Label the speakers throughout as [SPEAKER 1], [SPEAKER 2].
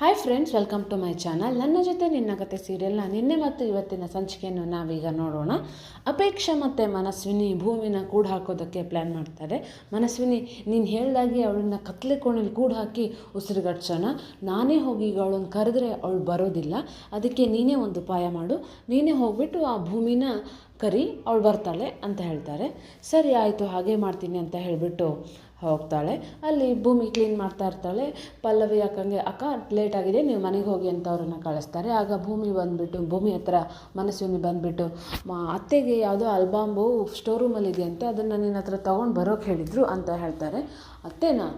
[SPEAKER 1] Hi friends welcome to my channel ನನ್ನ ಜೊತೆ ನಿನ್ನ ಕತೆ ಸೀರಿಯಲ್ನ ನಿನ್ನೆ ಮತ್ತು ಇವತ್ತಿನ ಸಂಚಿಕೆಯನ್ನು ನಾವೀಗ ನೋಡೋಣ. ಅಪೇಕ್ಷೆ ಮತ್ತು ಮನಸ್ವಿನಿ ಭೂಮಿನ ಕೂಡ ಹಾಕೋದಕ್ಕೆ ಪ್ಲ್ಯಾನ್ ಮಾಡ್ತಾರೆ. ಮನಸ್ವಿನಿ, ನೀನು ಹೇಳ್ದಾಗೆ ಅವಳನ್ನ ಕತ್ಲೆ ಕೋಣೆಲಿ ಕೂಡ ಹಾಕಿ ಉಸಿರುಗಟ್ಸೋಣ. ನಾನೇ ಹೋಗಿ ಈಗ ಅವಳನ್ನು ಕರೆದ್ರೆ ಅವಳು ಬರೋದಿಲ್ಲ. ಅದಕ್ಕೆ ನೀನೇ ಒಂದು ಉಪಾಯ ಮಾಡು. ನೀನೇ ಹೋಗ್ಬಿಟ್ಟು ಆ ಭೂಮಿನ ಕರಿ, ಅವಳು ಬರ್ತಾಳೆ ಅಂತ ಹೇಳ್ತಾರೆ. ಸರಿ, ಆಯಿತು, ಹಾಗೆ ಮಾಡ್ತೀನಿ ಅಂತ ಹೇಳಿಬಿಟ್ಟು ಹೋಗ್ತಾಳೆ. ಅಲ್ಲಿ ಭೂಮಿ ಕ್ಲೀನ್ ಮಾಡ್ತಾ ಇರ್ತಾಳೆ. ಪಲ್ಲವಿ ಅಕ್ಕಂಗೆ, ಅಕ್ಕ ಲೇಟ್ ಆಗಿದೆ, ನೀವು ಮನೆಗೆ ಹೋಗಿ ಅಂತ ಅವ್ರನ್ನ ಕಳಿಸ್ತಾರೆ. ಆಗ ಭೂಮಿ ಬಂದುಬಿಟ್ಟು, ಭೂಮಿ ಹತ್ರ ಮನಸ್ವಿನಿ ಬಂದುಬಿಟ್ಟು, ಮಾ, ಅತ್ತೆಗೆ ಯಾವುದೋ ಅಲ್ಬಾಂಬು ಸ್ಟೋರ್ ರೂಮಲ್ಲಿ ಅಂತ ಅದನ್ನು ನಿನ್ನ ಹತ್ರ ತೊಗೊಂಡು ಬರೋಕೆ ಹೇಳಿದರು ಅಂತ ಹೇಳ್ತಾರೆ. ಅತ್ತೆನಾ?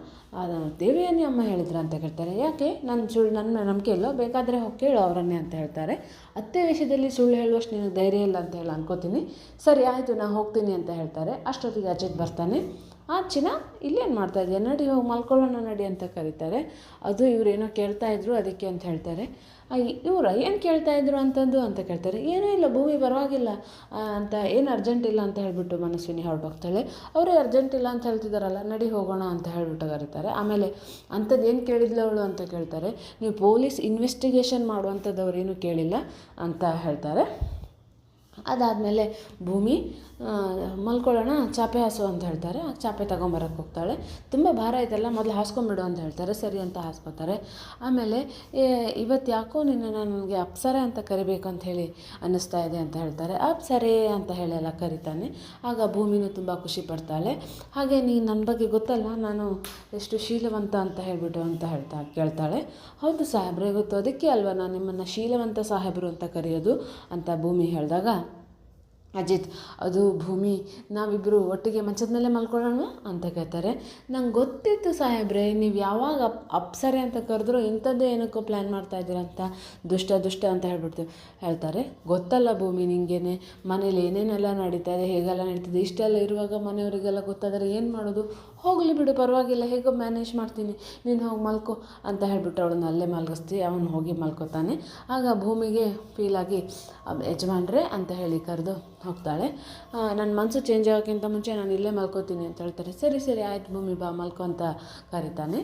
[SPEAKER 1] ದೇವಿಯನ್ನೇ ಅಮ್ಮ ಹೇಳಿದ್ರು ಅಂತ ಕೇಳ್ತಾರೆ ಯಾಕೆ? ನನ್ನ ಸುಳ್ಳು ನನ್ನ ನಂಬಿಕೆ ಇಲ್ಲೋ ಬೇಕಾದರೆ ಹೋಗಿ ಕೇಳು ಅವರನ್ನೇ ಅಂತ ಹೇಳ್ತಾರೆ. ಅತ್ತೆ ವಿಷಯದಲ್ಲಿ ಸುಳ್ಳು ಹೇಳುವಷ್ಟು ನಿನಗೆ ಧೈರ್ಯ ಇಲ್ಲ ಅಂತ ಹೇಳಿ ಅನ್ಕೋತೀನಿ. ಸರಿ, ಆಯಿತು ನಾನು ಹೋಗ್ತೀನಿ ಅಂತ ಹೇಳ್ತಾರೆ. ಅಷ್ಟೊತ್ತಿಗೆ ಅಜಿತ್ ಬರ್ತಾನೆ. ಆ ಚಿನ್ನ ಇಲ್ಲೇನು ಮಾಡ್ತಾ ಇದೆಯಾ? ನಡಿ, ಹೋಗಿ ಮಲ್ಕೊಳ್ಳೋಣ ನಡಿ ಅಂತ ಕರೀತಾರೆ. ಅದು ಇವರೇನೋ ಕೇಳ್ತಾ ಇದ್ರು, ಅದಕ್ಕೆ ಅಂತ ಹೇಳ್ತಾರೆ. ಇವರ ಏನು ಕೇಳ್ತಾ ಇದ್ರು ಅಂತಂದು ಅಂತ ಕೇಳ್ತಾರೆ. ಏನೂ ಇಲ್ಲ, ಭೂಮಿ ಪರವಾಗಿಲ್ಲ ಅಂತ ಏನು ಅರ್ಜೆಂಟ್ ಇಲ್ಲ ಅಂತ ಹೇಳಿಬಿಟ್ಟು ಮನಸ್ವಿನಿ ಹೊರಟೋಗ್ತಾಳೆ. ಅವರೇ ಅರ್ಜೆಂಟ್ ಇಲ್ಲ ಅಂತ ಹೇಳ್ತಿದ್ದಾರಲ್ಲ ನಡಿ ಹೋಗೋಣ ಅಂತ ಹೇಳಿಬಿಟ್ಟು ಕರೀತಾರೆ. ಆಮೇಲೆ ಅಂಥದ್ದು ಏನು ಕೇಳಿದ್ಲು ಅವಳು ಅಂತ ಕೇಳ್ತಾರೆ. ನೀವು ಪೊಲೀಸ್ ಇನ್ವೆಸ್ಟಿಗೇಷನ್ ಮಾಡುವಂಥದ್ದು ಅವ್ರೇನು ಕೇಳಿಲ್ಲ ಅಂತ ಹೇಳ್ತಾರೆ. ಅದಾದಮೇಲೆ ಭೂಮಿ ಮಲ್ಕೊಳ್ಳೋಣ, ಚಾಪೆ ಹಾಸು ಅಂತ ಹೇಳ್ತಾರೆ. ಚಾಪೆ ತಗೊಂಬರಕ್ಕೆ ಹೋಗ್ತಾಳೆ. ತುಂಬ ಭಾರ ಐತಲ್ಲ, ಮೊದಲು ಹಾಸ್ಕೊಂಬಿಡು ಅಂತ ಹೇಳ್ತಾರೆ. ಸರಿ ಅಂತ ಹಾಸ್ಕೋತಾರೆ. ಆಮೇಲೆ ಇವತ್ತು ಯಾಕೋ ನಿನ್ನ ನನಗೆ ಅಪ್ಸರೆ ಅಂತ ಕರಿಬೇಕು ಅಂತ ಹೇಳಿ ಅನ್ನಿಸ್ತಾ ಇದೆ ಅಂತ ಹೇಳ್ತಾರೆ. ಅಪ್ಸರೆ ಅಂತ ಹೇಳಿ ಎಲ್ಲ ಕರಿತಾನೆ. ಆಗ ಭೂಮಿನೂ ತುಂಬ ಖುಷಿ ಪಡ್ತಾಳೆ. ಹಾಗೆ ನೀ ನನ್ನ ಬಗ್ಗೆ ಗೊತ್ತಲ್ಲ, ನಾನು ಎಷ್ಟು ಶೀಲವಂತ ಅಂತ ಹೇಳಿಬಿಟ್ಟು ಅಂತ ಹೇಳ್ತಾ, ಕೇಳ್ತಾಳೆ. ಹೌದು ಸಾಹೇಬ್ರೆ, ಗೊತ್ತು. ಅದಕ್ಕೆ ಅಲ್ವಾ, ನಾನು ನಿಮ್ಮನ್ನು ಶೀಲವಂತ ಸಾಹೇಬರು ಅಂತ ಕರೆಯೋದು ಅಂತ ಭೂಮಿ ಹೇಳಿದಾಗ ಅಜಿತ್, ಅದು ಭೂಮಿ ನಾವಿಬ್ಬರು ಒಟ್ಟಿಗೆ ಮಂಚದ ಮೇಲೆ ಮಲ್ಕೊಳ್ಳೋಣ ಅಂತ ಕೇಳ್ತಾರೆ. ನಂಗೆ ಗೊತ್ತಿತ್ತು ಸಾಹೇಬ್ರೆ, ನೀವು ಯಾವಾಗ ಅಪ್, ಅಪ್ಸರೆ ಅಂತ ಕರೆದ್ರು ಇಂಥದ್ದೇ ಏನಕ್ಕೋ ಪ್ಲ್ಯಾನ್ ಮಾಡ್ತಾ ಇದ್ದೀರ ಅಂತ, ದುಷ್ಟ ದುಷ್ಟ ಅಂತ ಹೇಳ್ಬಿಡ್ತೀವಿ ಹೇಳ್ತಾರೆ, ಗೊತ್ತಲ್ಲ ಭೂಮಿ ನಿಂಗೇನೆ, ಮನೇಲಿ ಏನೇನೆಲ್ಲ ನಡೀತಾ ಇದೆ, ಹೇಗೆಲ್ಲ ನಡೀತಿದೆ, ಇಷ್ಟೆಲ್ಲ ಇರುವಾಗ ಮನೆಯವರಿಗೆಲ್ಲ ಗೊತ್ತಾದರೆ ಏನು ಮಾಡೋದು? ಹೋಗಲಿ ಬಿಡು, ಪರವಾಗಿಲ್ಲ, ಹೇಗೋ ಮ್ಯಾನೇಜ್ ಮಾಡ್ತೀನಿ. ನೀನು ಹೋಗಿ ಮಲ್ಕೋ ಅಂತ ಹೇಳಿಬಿಟ್ಟು ಅವಳನ್ನ ಅಲ್ಲೇ ಮಲಗಿಸ್ತೀವಿ ಅವನು ಹೋಗಿ ಮಲ್ಕೋತಾನೆ. ಆಗ ಭೂಮಿಗೆ ಫೀಲಾಗಿ ಯಜಮಾನ್ರೆ ಅಂತ ಹೇಳಿ ಕರೆದು ಹೋಗ್ತಾಳೆ. ನನ್ನ ಮನಸ್ಸು ಚೇಂಜ್ ಆಗೋಕ್ಕಿಂತ ಮುಂಚೆ ನಾನು ಇಲ್ಲೇ ಮಲ್ಕೋತೀನಿ ಅಂತ ಹೇಳ್ತಾರೆ. ಸರಿ ಸರಿ, ಆಯ್ತು ಭೂಮಿ ಬಾ, ಮಲ್ಕೋ ಅಂತ ಕರೀತಾನೆ.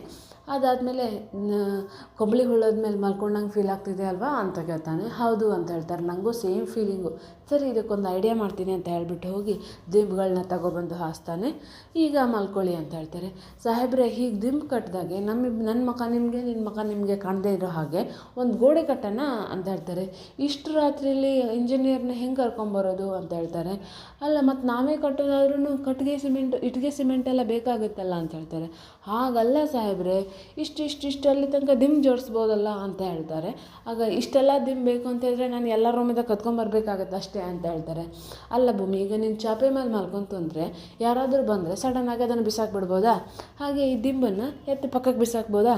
[SPEAKER 1] ಅದಾದಮೇಲೆ ಕೊಂಬಳಿ ಹುಳ್ಳದ ಮೇಲೆ ಮಲ್ಕೊಂಡಂಗೆ ಫೀಲ್ ಆಗ್ತಿದೆ ಅಲ್ವಾ? ಅಂತ ಕೇಳ್ತಾನೆ. ಹೌದು ಅಂತ ಹೇಳ್ತಾರೆ. ನನಗೂ ಸೇಮ್ ಫೀಲಿಂಗು ಸರಿ, ಇದಕ್ಕೊಂದು ಐಡಿಯಾ ಮಾಡ್ತೀನಿ ಅಂತ ಹೇಳ್ಬಿಟ್ಟು ಹೋಗಿ ದಿಂಬುಗಳನ್ನ ತಗೊಬಂದು ಹಾಸ್ತಾನೆ. ಈಗ ಮಲ್ಕೊಳ್ಳಿ ಅಂತ ಹೇಳ್ತಾರೆ. ಸಾಹೇಬ್ರೆ, ಹೀಗೆ ದಿಂಬು ಕಟ್ಟಿದಾಗೆ ನಮ್ಮ ನನ್ನ ಮಕ ನಿಮಗೆ ನಿನ್ನ ಮಕ ನಿಮಗೆ ಕಾಣದೇ ಇರೋ ಹಾಗೆ ಒಂದು ಗೋಡೆ ಕಟ್ಟೋಣ ಅಂತ ಹೇಳ್ತಾರೆ. ಇಷ್ಟು ರಾತ್ರಿಯಲ್ಲಿ ಇಂಜಿನಿಯರ್ನ ಹೆಂಗೆ ಕರ್ಕೊಂಬರೋದು ಅಂತ ಹೇಳ್ತಾರೆ. ಅಲ್ಲ ಮತ್ತು ನಾವೇ ಕಟ್ಟೋದಾದ್ರೂ ಕಟ್ಟಿಗೆ ಸಿಮೆಂಟ್ ಇಟ್ಟಿಗೆ ಸಿಮೆಂಟ್ ಎಲ್ಲ ಬೇಕಾಗುತ್ತಲ್ಲ? ಅಂತ ಹೇಳ್ತಾರೆ. ಹಾಗಲ್ಲ ಸಾಹೇಬ್ರೆ. ಇಷ್ಟು ಇಷ್ಟು ಇಷ್ಟಲ್ಲಿ ತನಕ ದಿಮ್ ಜೋಡಿಸ್ಬೋದಲ್ಲ ಅಂತ ಹೇಳ್ತಾರೆ. ಆಗ ಇಷ್ಟೆಲ್ಲ ದಿಮ್ ಬೇಕು ಅಂತ ಹೇಳಿದ್ರೆ ನಾನು ಎಲ್ಲ ರೂಮಿಂದ ಕತ್ಕೊಂಬರ್ಬೇಕಾಗತ್ತೆ ಅಷ್ಟೇ ಅಂತ ಹೇಳ್ತಾರೆ. ಅಲ್ಲ ಭೂಮಿ, ಈಗ ನೀನು ಚಾಪೆ ಮೇಲೆ ಮಲ್ಕೊಂತು ಅಂದರೆ ಯಾರಾದರೂ ಬಂದರೆ ಸಡನ್ನಾಗಿ ಅದನ್ನು ಬಿಸಾಕ್ಬಿಡ್ಬೋದಾ? ಹಾಗೆ ಈ ದಿಂಬನ್ನು ಎತ್ತಿ ಪಕ್ಕಕ್ಕೆ ಬಿಸಾಕ್ಬೋದಾ?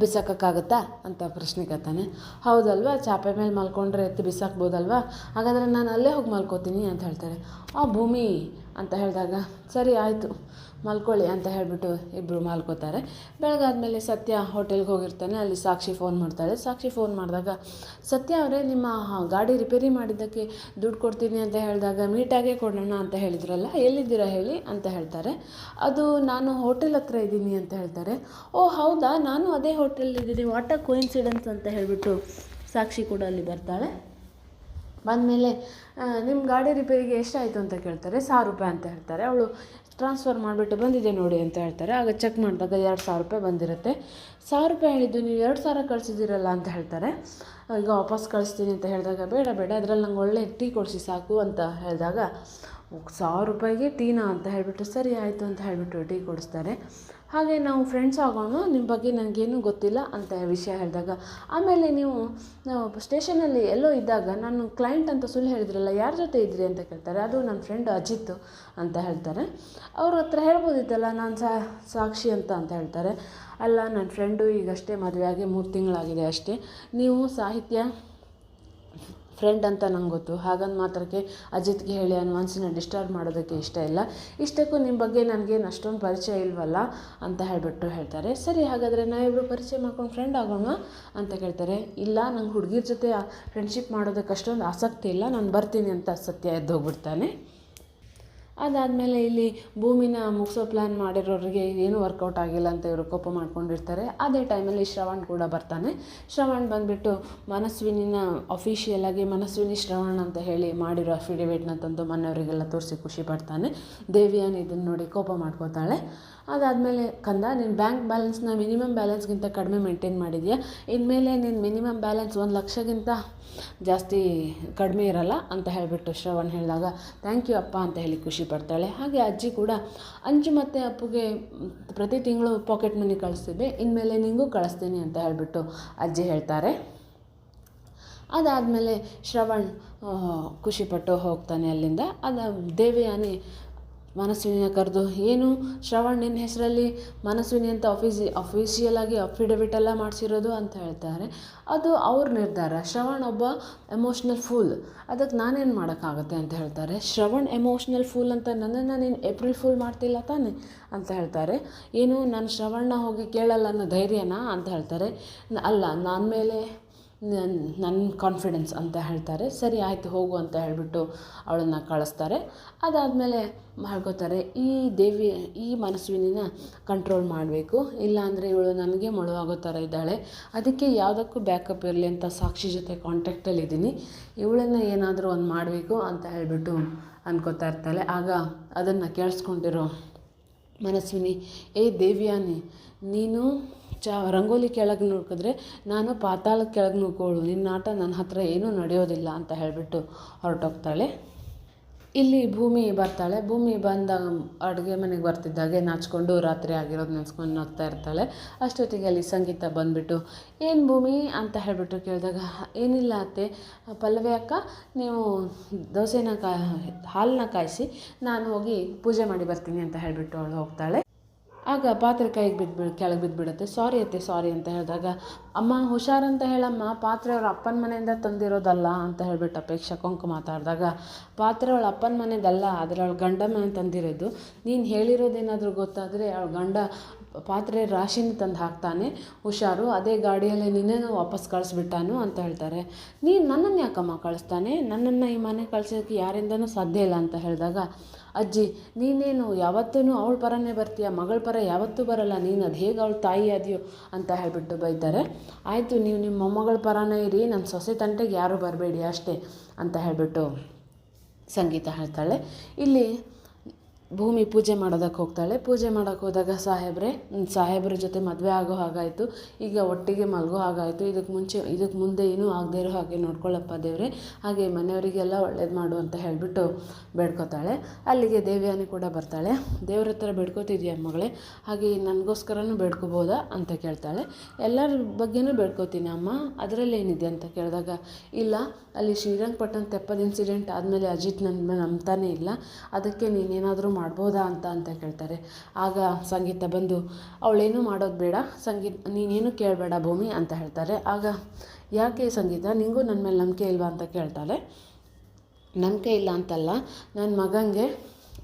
[SPEAKER 1] ಬಿಸಾಕೋಕ್ಕಾಗುತ್ತಾ? ಅಂತ ಪ್ರಶ್ನೆ ಕೇಳ್ತಾನೆ. ಹೌದಲ್ವಾ? ಚಾಪೆ ಮೇಲೆ ಮಲ್ಕೊಂಡ್ರೆ ಎತ್ತಿ ಬಿಸಾಕ್ಬೋದಲ್ವಾ? ಹಾಗಾದರೆ ನಾನು ಅಲ್ಲೇ ಹೋಗಿ ಮಲ್ಕೋತೀನಿ ಅಂತ ಹೇಳ್ತಾರೆ. ಆ ಭೂಮಿ ಅಂತ ಹೇಳಿದಾಗ, ಸರಿ ಆಯಿತು, ಮಲ್ಕೊಳ್ಳಿ ಅಂತ ಹೇಳಿಬಿಟ್ಟು ಇಬ್ಬರು ಮಲ್ಕೋತಾರೆ. ಬೆಳಗಾದ್ಮೇಲೆ ಸತ್ಯ ಹೋಟೆಲ್ಗೆ ಹೋಗಿರ್ತಾನೆ, ಅಲ್ಲಿ ಸಾಕ್ಷಿ ಫೋನ್ ಮಾಡ್ತಾಳೆ. ಸಾಕ್ಷಿ ಫೋನ್ ಮಾಡಿದಾಗ, ಸತ್ಯ ಅವರೇ, ನಿಮ್ಮ ಗಾಡಿ ರಿಪೇರಿ ಮಾಡಿದ್ದಕ್ಕೆ ದುಡ್ಡು ಕೊಡ್ತೀನಿ ಅಂತ ಹೇಳಿದಾಗ ಮೀಟಾಗೇ ಕೊಡೋಣ ಅಂತ ಹೇಳಿದ್ರಲ್ಲ, ಎಲ್ಲಿದ್ದೀರಾ ಹೇಳಿ ಅಂತ ಹೇಳ್ತಾರೆ. ಅದು, ನಾನು ಹೋಟೆಲ್ ಹತ್ರ ಇದ್ದೀನಿ ಅಂತ ಹೇಳ್ತಾರೆ. ಓ, ಹೌದಾ? ನಾನು ಅದೇ ಹೋಟೆಲ್ ಇದ್ದೀನಿ ವಾಟ್ ಅ ಕೋಇನ್ಸಿಡೆನ್ಸ್ ಅಂತ ಹೇಳಿಬಿಟ್ಟು ಸಾಕ್ಷಿ ಕೂಡ ಅಲ್ಲಿ ಬರ್ತಾಳೆ. ಬಂದಮೇಲೆ ನಿಮ್ಮ ಗಾಡಿ ರಿಪೇರಿಗೆ ಎಷ್ಟಾಯಿತು ಅಂತ ಕೇಳ್ತಾರೆ, ಸಾವಿರ ರೂಪಾಯಿ ಅಂತ ಹೇಳ್ತಾರೆ. ಅವಳು ಟ್ರಾನ್ಸ್ಫರ್ ಮಾಡಿಬಿಟ್ಟು ಬಂದಿದೆ ನೋಡಿ ಅಂತ ಹೇಳ್ತಾರೆ. ಆಗ ಚೆಕ್ ಮಾಡಿದಾಗ ಎರಡು ಸಾವಿರ ರೂಪಾಯಿ ಬಂದಿರುತ್ತೆ. ಸಾವಿರ ರೂಪಾಯಿ ಹೇಳಿದ್ದು ನೀವು ಎರಡು ಸಾವಿರ ಕಳಿಸಿದ್ದೀರಲ್ಲ ಅಂತ ಹೇಳ್ತಾರೆ. ಈಗ ವಾಪಸ್ ಕಳಿಸ್ತೀನಿ ಅಂತ ಹೇಳಿದಾಗ, ಬೇಡ ಬೇಡ, ಅದರಲ್ಲಿ ನಂಗೆ ಒಳ್ಳೆ ಟೀ ಕೊಡಿಸಿ ಸಾಕು ಅಂತ ಹೇಳಿದಾಗ ಸಾವಿರ ರೂಪಾಯಿಗೆ ಟೀನಾ? ಅಂತ ಹೇಳಿಬಿಟ್ಟು, ಸರಿ, ಆಯಿತು, ಅಂತ ಹೇಳಿಬಿಟ್ಟು ಟೀ ಕೊಡಿಸ್ತಾರೆ. ಹಾಗೆ ನಾವು ಫ್ರೆಂಡ್ಸ್ ಆಗೋಣ ನಿಮ್ಮ ಬಗ್ಗೆ ನನಗೇನು ಗೊತ್ತಿಲ್ಲ ಅಂತ ವಿಷಯ ಹೇಳಿದಾಗ, ಆಮೇಲೆ ನೀವು ಸ್ಟೇಷನಲ್ಲಿ ಎಲ್ಲೋ ಇದ್ದಾಗ ನಾನು ಕ್ಲೈಂಟ್ ಅಂತ ಸುಳ್ಳು ಹೇಳಿದ್ರಲ್ಲ, ಯಾರ ಜೊತೆ ಇದ್ರಿ ಅಂತ ಕೇಳ್ತಾರೆ. ಅದು ನನ್ನ ಫ್ರೆಂಡ್ ಅಜಿತ್ ಅಂತ ಹೇಳ್ತಾರೆ. ಅವ್ರ ಹತ್ರ ಹೇಳ್ಬೋದಿತ್ತಲ್ಲ, ನಾನು ಸಾಕ್ಷಿ ಅಂತ ಅಂತ ಹೇಳ್ತಾರೆ. ಅಲ್ಲ ನನ್ನ ಫ್ರೆಂಡು ಈಗಷ್ಟೇ ಮದುವೆ ಆಗಿ ಮೂರು ತಿಂಗಳಾಗಿದೆ ಅಷ್ಟೇ. ನೀವು ಸಾಹಿತ್ಯ ಫ್ರೆಂಡ್ ಅಂತ ನಂಗೆ ಗೊತ್ತು. ಹಾಗಂದು ಮಾತ್ರಕ್ಕೆ ಅಜಿತ್ಗೆ ಹೇಳಿ ಅವ್ನ ಮನಸ್ಸನ್ನ ಡಿಸ್ಟರ್ಬ್ ಮಾಡೋದಕ್ಕೆ ಇಷ್ಟ ಇಲ್ಲ. ಇಷ್ಟಕ್ಕೂ ನಿಮ್ಮ ಬಗ್ಗೆ ನನಗೇನು ಅಷ್ಟೊಂದು ಪರಿಚಯ ಇಲ್ವಲ್ಲ ಅಂತ ಹೇಳಿಬಿಟ್ಟು ಹೇಳ್ತಾರೆ. ಸರಿ, ಹಾಗಾದರೆ ನಾವಿಬ್ಬರು ಪರಿಚಯ ಮಾಡ್ಕೊಂಡು ಫ್ರೆಂಡ್ ಆಗೋಣ ಅಂತ ಕೇಳ್ತಾರೆ. ಇಲ್ಲ, ನಂಗೆ ಹುಡುಗಿರ ಜೊತೆ ಫ್ರೆಂಡ್ಶಿಪ್ ಮಾಡೋದಕ್ಕೆ ಅಷ್ಟೊಂದು ಆಸಕ್ತಿ ಇಲ್ಲ. ನಾನು ಬರ್ತೀನಿ ಅಂತ ಸತ್ಯ ಎದ್ದು ಹೋಗ್ಬಿಡ್ತಾನೆ. ಅದಾದಮೇಲೆ ಇಲ್ಲಿ ಭೂಮಿನ ಮುಗಿಸೋ ಪ್ಲ್ಯಾನ್ ಮಾಡಿರೋರಿಗೆ ಏನೂ ವರ್ಕೌಟ್ ಆಗಿಲ್ಲ ಅಂತ ಇವರು ಕೋಪ ಮಾಡ್ಕೊಂಡಿರ್ತಾರೆ. ಅದೇ ಟೈಮಲ್ಲಿ ಶ್ರವಣ್ ಕೂಡ ಬರ್ತಾನೆ. ಶ್ರವಣ್ ಬಂದುಬಿಟ್ಟು ಮನಸ್ವಿನಿನ ಅಫಿಷಿಯಲ್ ಆಗಿ ಮನಸ್ವಿನಿ ಶ್ರವಣ್ ಅಂತ ಹೇಳಿ ಮಾಡಿರೋ ಅಫಿಡೇವಿಟ್ನ ತಂದು ಮನೆಯವರಿಗೆಲ್ಲ ತೋರಿಸಿ ಖುಷಿ ಪಡ್ತಾನೆ. ದೇವಿಯಾನ್ ಇದನ್ನು ನೋಡಿ ಕೋಪ ಮಾಡ್ಕೋತಾಳೆ. ಅದಾದಮೇಲೆ ಕಂದ ನಿನ್ನ ಬ್ಯಾಂಕ್ ಬ್ಯಾಲೆನ್ಸ್ನ ಮಿನಿಮಮ್ ಬ್ಯಾಲೆನ್ಸ್ಗಿಂತ ಕಡಿಮೆ ಮೇಂಟೈನ್ ಮಾಡಿದ್ಯಾ? ಇನ್ಮೇಲೆ ನಿನ್ನ ಮಿನಿಮಮ್ ಬ್ಯಾಲೆನ್ಸ್ ಒಂದು ಲಕ್ಷಗಿಂತ ಜಾಸ್ತಿ ಕಡಿಮೆ ಇರಲ್ಲ ಅಂತ ಹೇಳಿಬಿಟ್ಟು ಶ್ರವಣ್ ಹೇಳಿದಾಗ, ಥ್ಯಾಂಕ್ ಯು ಅಪ್ಪ ಅಂತ ಹೇಳಿ ಖುಷಿ ಪಡ್ತಾಳೆ. ಹಾಗೆ ಅಜ್ಜಿ ಕೂಡ, ಅಂಜು ಮತ್ತು ಅಪ್ಪುಗೆ ಪ್ರತಿ ತಿಂಗಳು ಪಾಕೆಟ್ ಮನಿ ಕಳಿಸ್ತಿದ್ದೆ ಇನ್ಮೇಲೆ ನಿಂಗೂ ಕಳಿಸ್ತೀನಿ ಅಂತ ಹೇಳಿಬಿಟ್ಟು ಅಜ್ಜಿ ಹೇಳ್ತಾರೆ. ಅದಾದಮೇಲೆ ಶ್ರವಣ್ ಖುಷಿಪಟ್ಟು ಹೋಗ್ತಾನೆ ಅಲ್ಲಿಂದ. ಅದು ದೇವಯಾನಿ ಮನಸ್ವಿನಿನ ಕರೆದು, ಏನು ಶ್ರವಣ್, ನಿನ್ನ ಹೆಸರಲ್ಲಿ ಮನಸ್ವಿನಿ ಅಂತ ಅಫೀಸಿ ಅಫಿಷಿಯಲ್ ಆಗಿ ಅಫಿಡವಿಟ್ ಎಲ್ಲ ಮಾಡಿಸಿರೋದು? ಅಂತ ಹೇಳ್ತಾರೆ. ಅದು ಅವ್ರ ನಿರ್ಧಾರ. ಶ್ರವಣ್ ಒಬ್ಬ ಎಮೋಷ್ನಲ್ ಫೂಲ್ ಅದಕ್ಕೆ ನಾನೇನು ಮಾಡೋಕ್ಕಾಗತ್ತೆ ಅಂತ ಹೇಳ್ತಾರೆ. ಶ್ರವಣ್ ಎಮೋಷ್ನಲ್ ಫೂಲ್ ಅಂತ ನನ್ನನ್ನು ನೀನು ಏಪ್ರಿಲ್ ಫೂಲ್ ಮಾಡ್ತಿಲ್ಲ ತಾನೆ? ಅಂತ ಹೇಳ್ತಾರೆ. ಏನು, ನಾನು ಶ್ರವಣ್ಣ ಹೋಗಿ ಕೇಳಲ್ಲ ಅನ್ನೋ ಧೈರ್ಯನಾ? ಅಂತ ಹೇಳ್ತಾರೆ. ಅಲ್ಲ ನನ್ನ ಮೇಲೆ ನನ್ನ ಕಾನ್ಫಿಡೆನ್ಸ್ ಅಂತ ಹೇಳ್ತಾರೆ. ಸರಿ, ಆಯಿತು, ಹೋಗು ಅಂತ ಹೇಳಿಬಿಟ್ಟು ಅವಳನ್ನು ಕಳಿಸ್ತಾರೆ. ಅದಾದಮೇಲೆ ಮಾಡ್ಕೋತಾರೆ, ಈ ದೇವಿ, ಈ ಮನಸ್ವಿನಿನ ಕಂಟ್ರೋಲ್ ಮಾಡಬೇಕು. ಇಲ್ಲಾಂದರೆ ಇವಳು ನನಗೆ ಮೊಳುವಾಗೋ ಥರ ಇದ್ದಾಳೆ. ಅದಕ್ಕೆ ಯಾವುದಕ್ಕೂ ಬ್ಯಾಕಪ್ ಇರಲಿ ಅಂತ ಸಾಕ್ಷಿ ಜೊತೆ ಕಾಂಟ್ಯಾಕ್ಟಲ್ಲಿದ್ದೀನಿ ಇವಳನ್ನು ಏನಾದರೂ ಒಂದು ಮಾಡಬೇಕು ಅಂತ ಹೇಳಿಬಿಟ್ಟು ಅನ್ಕೋತಾ ಇರ್ತಾಳೆ. ಆಗ ಅದನ್ನು ಕೇಳಿಸ್ಕೊಂಡಿರೋ ಮನಸ್ವಿನಿ, ಏ ದೇವಿಯಾನಿ, ನೀನು ಚ ರಂಗೋಲಿ ಕೆಳಗೆ ನೋಡ್ಕಿದ್ರೆ ನಾನು ಪಾತಾಳ ಕೆಳಗೆ ನೋಡ್ಕೊಳ್ಳು ನಿನ್ನ ಆಟ ನನ್ನ ಹತ್ರ ಏನೂ ನಡೆಯೋದಿಲ್ಲ ಅಂತ ಹೇಳಿಬಿಟ್ಟು ಹೊರಟೋಗ್ತಾಳೆ. ಇಲ್ಲಿ ಭೂಮಿ ಬರ್ತಾಳೆ. ಭೂಮಿ ಬಂದ ಅಡುಗೆ ಮನೆಗೆ ಬರ್ತಿದ್ದಾಗೆ ನಾಚ್ಕೊಂಡು ರಾತ್ರಿ ಆಗಿರೋದು ನೆನೆಸ್ಕೊಂಡು ನಗ್ತಾ ಇರ್ತಾಳೆ. ಅಷ್ಟೊತ್ತಿಗೆ ಅಲ್ಲಿ ಸಂಗೀತ ಬಂದುಬಿಟ್ಟು, ಏನು ಭೂಮಿ? ಅಂತ ಹೇಳಿಬಿಟ್ಟು ಕೇಳಿದಾಗ, ಏನಿಲ್ಲ ಅತ್ತೆ. ಪಲ್ಲವಿ ಅಕ್ಕ, ನೀವು ದೋಸೆನ ಕಾ, ಹಾಲನ್ನ ಕಾಯಿಸಿ, ನಾನು ಹೋಗಿ ಪೂಜೆ ಮಾಡಿ ಬರ್ತೀನಿ ಅಂತ ಹೇಳಿಬಿಟ್ಟು ಅವಳು ಹೋಗ್ತಾಳೆ. ಆಗ ಪಾತ್ರೆ ಕೈಗೆ ಬಿದ್ದು ಕೆಳಗೆ ಬಿದ್ದುಬಿಡುತ್ತೆ. ಸಾರಿ ಅತ್ತೆ, ಸಾರಿ ಅಂತ ಹೇಳಿದಾಗ, ಅಮ್ಮ ಹುಷಾರಂತ ಹೇಳಮ್ಮ. ಪಾತ್ರೆ ಅವ್ರ ಅಪ್ಪನ ಮನೆಯಿಂದ ತಂದಿರೋದಲ್ಲ ಅಂತ ಹೇಳ್ಬಿಟ್ಟು ಅಪೇಕ್ಷಾ ಕೊಂಕು ಮಾತಾಡಿದಾಗ, ಪಾತ್ರೆ ಅವಳ ಅಪ್ಪನ ಮನೆಯದಲ್ಲ ಆದರೆ ಅವಳ ಗಂಡ ಮನೆ ತಂದಿರೋದು. ನೀನು ಹೇಳಿರೋದೇನಾದರೂ ಗೊತ್ತಾದರೆ ಅವಳ ಗಂಡ ಪಾತ್ರೆ ರಾಶಿನ ತಂದು ಹಾಕ್ತಾನೆ. ಹುಷಾರು, ಅದೇ ಗಾಡಿಯಲ್ಲೇ ನಿನ್ನೇನು ವಾಪಸ್ ಕಳಿಸ್ಬಿಟ್ಟಾನು ಅಂತ ಹೇಳ್ತಾರೆ. ನೀನು ನನ್ನನ್ನು ಯಾಕಮ್ಮ ಕಳಿಸ್ತಾನೆ? ನನ್ನನ್ನು ಈ ಮನೆ ಕಳ್ಸೋಕ್ಕೆ ಯಾರಿಂದನೂ ಸಾಧ್ಯ ಇಲ್ಲ ಅಂತ ಹೇಳಿದಾಗ ಅಜ್ಜಿ, ನೀನೇನು ಯಾವತ್ತೂ ಅವಳ ಪರನೇ ಬರ್ತೀಯ? ಮಗಳ ಪರ ಯಾವತ್ತೂ ಬರಲ್ಲ. ನೀನು ಅದು ಹೇಗೆ ಅವಳ ತಾಯಿ ಆದಿಯೋ ಅಂತ ಹೇಳಿಬಿಟ್ಟು ಬೈತಾರೆ. ಆಯಿತು, ನೀವು ನಿಮ್ಮ ಮೊಮ್ಮಗಳ ಪರನೇ ಇರಿ ನನ್ನ ಸೊಸೆ ತಂಟೆಗೆ ಯಾರೂ ಬರಬೇಡಿ ಅಷ್ಟೇ ಅಂತ ಹೇಳಿಬಿಟ್ಟು ಸಂಗೀತ ಹೇಳ್ತಾಳೆ. ಇಲ್ಲಿ ಭೂಮಿ ಪೂಜೆ ಮಾಡೋದಕ್ಕೆ ಹೋಗ್ತಾಳೆ. ಪೂಜೆ ಮಾಡೋಕ್ಕೆ ಹೋದಾಗ ಸಾಹೇಬ್ರೆ ಸಾಹೇಬ್ರ ಜೊತೆ ಮದುವೆ ಆಗೋ ಹಾಗಾಯಿತು. ಈಗ ಒಟ್ಟಿಗೆ ಮಲಗೋ ಹಾಗಾಯಿತು. ಇದಕ್ಕೆ ಮುಂಚೆ ಇದಕ್ಕೆ ಮುಂದೆ ಏನೂ ಆಗದೆ ಇರೋ ಹಾಗೆ ನೋಡ್ಕೊಳ್ಳಪ್ಪ ದೇವ್ರೆ. ಹಾಗೆ ಮನೆಯವರಿಗೆಲ್ಲ ಒಳ್ಳೇದು ಮಾಡು ಅಂತ ಹೇಳಿಬಿಟ್ಟು ಬೇಡ್ಕೋತಾಳೆ. ಅಲ್ಲಿಗೆ ದೇವ್ಯಾನಿ ಕೂಡ ಬರ್ತಾಳೆ. ದೇವ್ರ ಹತ್ರ ಬೇಡ್ಕೋತಿದ್ಯಾ ಮಗಳೇ? ಹಾಗೆ ನನಗೋಸ್ಕರನೂ ಬೇಡ್ಕೋಬೋದಾ ಅಂತ ಕೇಳ್ತಾಳೆ. ಎಲ್ಲರ ಬಗ್ಗೆನೂ ಬೇಡ್ಕೋತೀನಿ ಅಮ್ಮ. ಅದರಲ್ಲಿ ಏನಿದೆ ಅಂತ ಕೇಳಿದಾಗ, ಇಲ್ಲ, ಅಲ್ಲಿ ಶ್ರೀರಂಗಪಟ್ಟಣ ತೆಪ್ಪದ ಇನ್ಸಿಡೆಂಟ್ ಆದಮೇಲೆ ಅಜಿತ್ ನನ್ನ ನಂಬ್ತಾನೇ ಇಲ್ಲ. ಅದಕ್ಕೆ ನೀನೇನಾದರೂ ಮಾಡ್ಬೋದಾ ಅಂತ ಅಂತ ಕೇಳ್ತಾರೆ. ಆಗ ಸಂಗೀತ ಬಂದು, ಅವಳೇನು ಮಾಡೋದು ಬೇಡ, ಸಂಗೀತ, ನೀನೇನು ಕೇಳಬೇಡ ಭೂಮಿ ಅಂತ ಹೇಳ್ತಾರೆ. ಆಗ, ಯಾಕೆ ಸಂಗೀತ? ನಿಂಗೂ ನನ್ನ ಮೇಲೆ ನಂಬಿಕೆ ಇಲ್ವಾ? ಅಂತ ಕೇಳ್ತಾಳೆ. ನಂಬಿಕೆ ಇಲ್ಲ ಅಂತಲ್ಲ ನನ್ನ ಮಗನಿಗೆ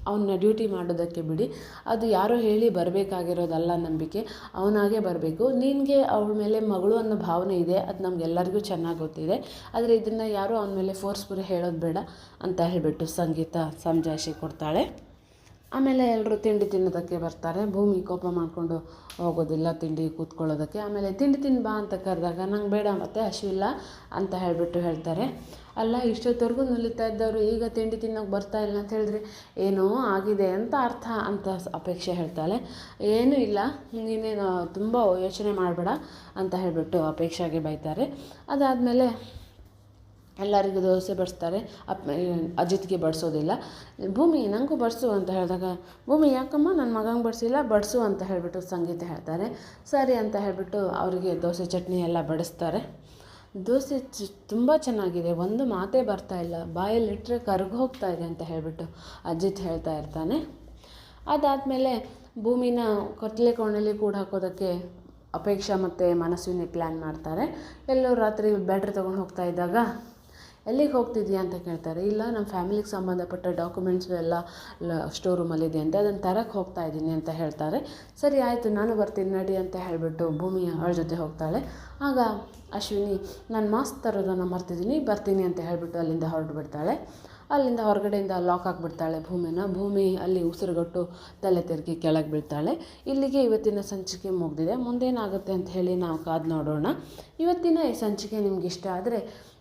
[SPEAKER 1] ಅವನ್ನ ಡ್ಯೂಟಿ ಮಾಡೋದಕ್ಕೆ ಬಿಡಿ. ಅದು ಯಾರೋ ಹೇಳಿ ಬರಬೇಕಾಗಿರೋದಲ್ಲ ನಂಬಿಕೆ, ಅವನಾಗೆ ಬರಬೇಕು. ನಿನಗೆ ಅವಳ ಮೇಲೆ ಮಗಳು ಅನ್ನೋ ಭಾವನೆ ಇದೆ, ಅದು ನಮಗೆಲ್ಲರಿಗೂ ಚೆನ್ನಾಗಿ ಗೊತ್ತಿದೆ. ಆದರೆ ಇದನ್ನು ಯಾರೂ ಅವನ ಮೇಲೆ ಫೋರ್ಸ್ಫುಲ್ ಹೇಳೋದು ಬೇಡ ಅಂತ ಹೇಳಿಬಿಟ್ಟು ಸಂಗೀತ ಸಂಜಾಶಿ ಕೊಡ್ತಾಳೆ. ಆಮೇಲೆ ಎಲ್ಲರೂ ತಿಂಡಿ ತಿನ್ನೋದಕ್ಕೆ ಬರ್ತಾರೆ. ಭೂಮಿ ಕೋಪ ಮಾಡಿಕೊಂಡು ಹೋಗೋದಿಲ್ಲ ತಿಂಡಿ ಕೂತ್ಕೊಳ್ಳೋದಕ್ಕೆ. ಆಮೇಲೆ ತಿಂಡಿ ತಿನ್ನು ಬಾ ಅಂತ ಕರೆದಾಗ, ನಂಗೆ ಬೇಡ ಮತ್ತೆ ಹಸಿವಿಲ್ಲ ಅಂತ ಹೇಳಿಬಿಟ್ಟು ಹೇಳ್ತಾರೆ. ಅಲ್ಲ ಇಷ್ಟೊತ್ತವರೆಗೂ ನುಲಿತಾ ಇದ್ದವರು ಈಗ ತಿಂಡಿ ತಿನ್ನೋಕೆ ಬರ್ತಾ ಇಲ್ಲ ಅಂತ ಹೇಳಿದ್ರೆ ಏನೋ ಆಗಿದೆ ಅಂತ ಅರ್ಥ ಅಂತ ಅಪೇಕ್ಷೆ ಹೇಳ್ತಾಳೆ. ಏನೂ ಇಲ್ಲ, ನೀನೇನು ತುಂಬ ಯೋಚನೆ ಮಾಡಬೇಡ ಅಂತ ಹೇಳಿಬಿಟ್ಟು ಅಪೇಕ್ಷೆಗೆ ಬೈತಾರೆ. ಅದಾದಮೇಲೆ ಎಲ್ಲರಿಗೂ ದೋಸೆ ಬಡಿಸ್ತಾರೆ, ಅಪ್ ಅಜಿತ್ಗೆ ಬಡಿಸೋದಿಲ್ಲ. ಭೂಮಿ ನನಗೂ ಬಡಿಸು ಅಂತ ಹೇಳಿದಾಗ, ಭೂಮಿ, ಯಾಕಮ್ಮ ನನ್ನ ಮಗಂಗೆ ಬಡಿಸಿಲ್ಲ, ಬಡಿಸು ಅಂತ ಹೇಳಿಬಿಟ್ಟು ಸಂಗೀತ ಹೇಳ್ತಾರೆ. ಸರಿ ಅಂತ ಹೇಳಿಬಿಟ್ಟು ಅವರಿಗೆ ದೋಸೆ ಚಟ್ನಿ ಎಲ್ಲ ಬಡಿಸ್ತಾರೆ. ದೋಸೆ ಚ- ತುಂಬ ಚೆನ್ನಾಗಿದೆ, ಒಂದು ಮಾತೇ ಬರ್ತಾ ಇಲ್ಲ ಬಾಯಲ್ಲಿಟ್ಟರೆ ಕರ್ಗು ಹೋಗ್ತಾ ಇದೆ ಅಂತ ಹೇಳಿಬಿಟ್ಟು ಅಜಿತ್ ಹೇಳ್ತಾ ಇರ್ತಾನೆ. ಅದಾದಮೇಲೆ ಭೂಮಿನ ಕೊತ್ತಲೆ ಕೋಣೆಯಲ್ಲಿ ಕೂಡ ಹಾಕೋದಕ್ಕೆ ಅಪೇಕ್ಷಾ ಮತ್ತು ಮನಸ್ವಿನಿ ಪ್ಲ್ಯಾನ್ ಮಾಡ್ತಾರೆ. ಎಲ್ಲೋ ರಾತ್ರಿ ಬ್ಯಾಟ್ರಿ ತೊಗೊಂಡು ಹೋಗ್ತಾ ಇದ್ದಾಗ ಎಲ್ಲಿಗೆ ಹೋಗ್ತಿದ್ಯಾ ಅಂತ ಕೇಳ್ತಾರೆ. ಇಲ್ಲ ನಮ್ಮ ಫ್ಯಾಮಿಲಿಗೆ ಸಂಬಂಧಪಟ್ಟ ಡಾಕ್ಯುಮೆಂಟ್ಸ್ ಎಲ್ಲ ಸ್ಟೋರ್ ರೂಮಲ್ಲಿದೆ ಅಂತ ಅದನ್ನು ತರಕ್ಕೆ ಹೋಗ್ತಾ ಇದ್ದೀನಿ ಅಂತ ಹೇಳ್ತಾರೆ. ಸರಿ, ಆಯಿತು, ನಾನು ಬರ್ತೀನಿ, ನಡಿ ಅಂತ ಹೇಳಿಬಿಟ್ಟು ಭೂಮಿ ಅವಳ ಜೊತೆ ಹೋಗ್ತಾಳೆ. ಆಗ ಅಶ್ವಿನಿ, ನಾನು ಮಾಸ್ಕ್ ತರೋದನ್ನು ಮರ್ತಿದ್ದೀನಿ ಬರ್ತೀನಿ ಅಂತ ಹೇಳಿಬಿಟ್ಟು ಅಲ್ಲಿಂದ ಹೊರಟು ಬಿಡ್ತಾಳೆ. ಅಲ್ಲಿಂದ ಹೊರಗಡೆಯಿಂದ ಲಾಕ್ ಆಗಿಬಿಡ್ತಾಳೆ ಭೂಮಿನ. ಭೂಮಿ ಅಲ್ಲಿ ಉಸಿರುಗಟ್ಟು ತಲೆ ತಿರುಗಿ ಕೆಳಗೆ ಬೀಳ್ತಾಳೆ. ಇಲ್ಲಿಗೆ ಇವತ್ತಿನ ಸಂಚಿಕೆ ಮುಗಿದಿದೆ. ಮುಂದೇನಾಗುತ್ತೆ ಅಂತ ಹೇಳಿ ನಾವು ಕಾದು ನೋಡೋಣ. ಇವತ್ತಿನ ಈ ಸಂಚಿಕೆ ನಿಮ್ಗೆ ಇಷ್ಟ ಆದರೆ